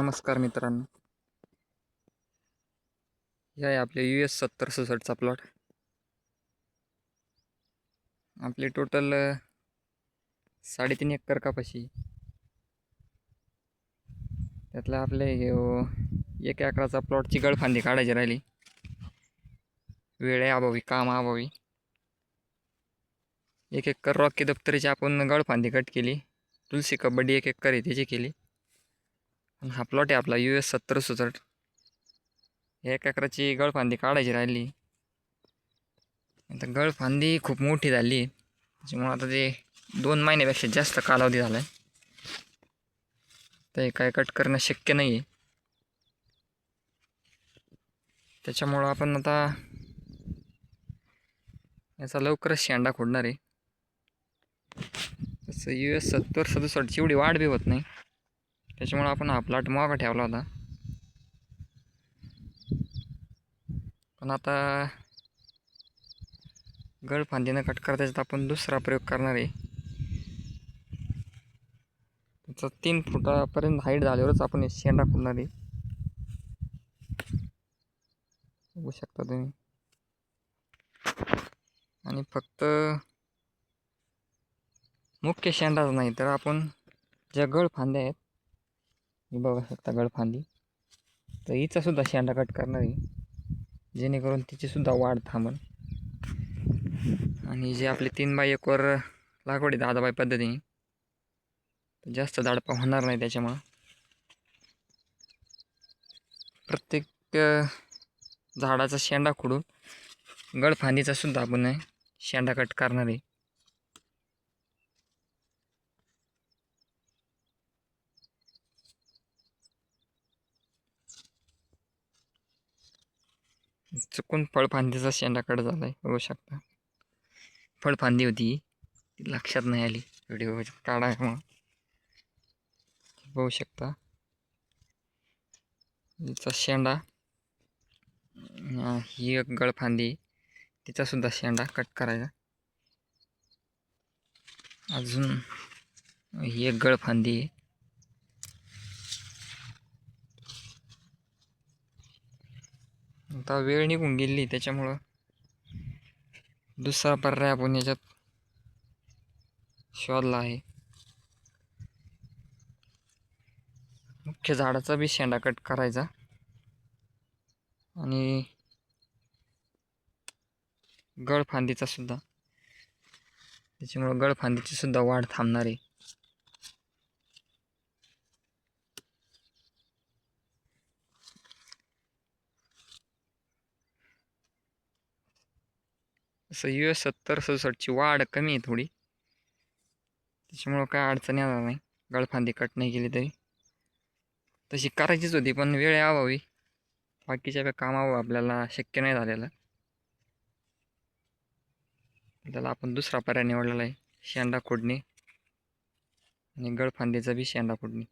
नमस्कार मित्रांनो. ह्या आहे आपले यू एस सत्तर सहासष्टचा प्लॉट आपले टोटल साडेतीन एकर कापाशी. त्यातला आपले हे एक एकराचा प्लॉटची गळफांदी काढायची राहिली. वेळे अभावी काम अभावी. एक एकर रॉकी दप्तरीची आपण गळफांदी कट केली. तुलसी कबड्डी एक एकर आहे त्याची केली. आणि हा प्लॉट आहे आपला यू एस सत्तर सुसट एक एकराची गळफांदी काढायची राहिली. आता गळफांदी खूप मोठी झाली. त्याच्यामुळं आता ते दोन महिन्यापेक्षा जास्त कालावधी झाला आहे ते काय कट करणं शक्य नाही आहे त्याच्यामुळं आपण आता याचा लवकरच शेंडा खोडणार आहे. तसं यू एस सत्तर सदुसष्टची एवढी वाढ बी होत नाही. त्याच्यामुळं आपण हा प्लॉट मागा ठेवला होता. पण आता गळफांदीनं कट करता त्याच्यात आपण दुसरा प्रयोग करणार आहे. त्याचा तीन फुटापर्यंत हाईट झाल्यावरच आपण शेंडा खुडणार आहे. बघू शकता तुम्ही. आणि फक्त मुख्य शेंडाच नाही तर आपण ज्या गळफांद्या आहेत बघा शकता गळफांदी तर हिचासुद्धा शेंडा कट करणार आहे. जेणेकरून तिचीसुद्धा वाढ थांबल आणि जे आपले तीन बाय एकवर लागवड आहे दहा बाय पद्धतीने तर जास्त दाडपा होणार नाही त्याच्यामुळं. प्रत्येक झाडाचा शेंडा खुडून गळफांदीचा सुद्धा आपण शेंडा कट करणार आहे. चुकून फळफांदीचा शेंडा कट झाला आहे बघू शकता. फळफांदी होती ती लक्षात नाही आली. व्हिडिओ काढाय मग बघू शकता. तिचा शेंडा ही एक गळफांदी तिचा सुद्धा शेंडा कट करायचा. अजून ही एक गळफांदी आहे. आता वेळ निघून गेली त्याच्यामुळं दुसरा पर्याय आपण याच्यात शोधला आहे. मुख्य झाडाचा बी शेंडा कट करायचा. आणि गळफांदीचा सुद्धा. त्याच्यामुळं गळफांदीची सुद्धा वाढ थांबणार आहे. असं यू एस सत्तर सदुसष्टची वाढ कमी आहे थोडी. त्याच्यामुळं काय अडचण येणार नाही. गळफांदी कट नाही केली तरी. तशी करायचीच होती पण वेळ यावावी बाकीच्या कामावं आपल्याला शक्य नाही झालेलं. त्याला आपण दुसरा पर्याय निवडलेला आहे शेंडा खोडणे आणि गळफांदीचा बी शेंडा खोडणे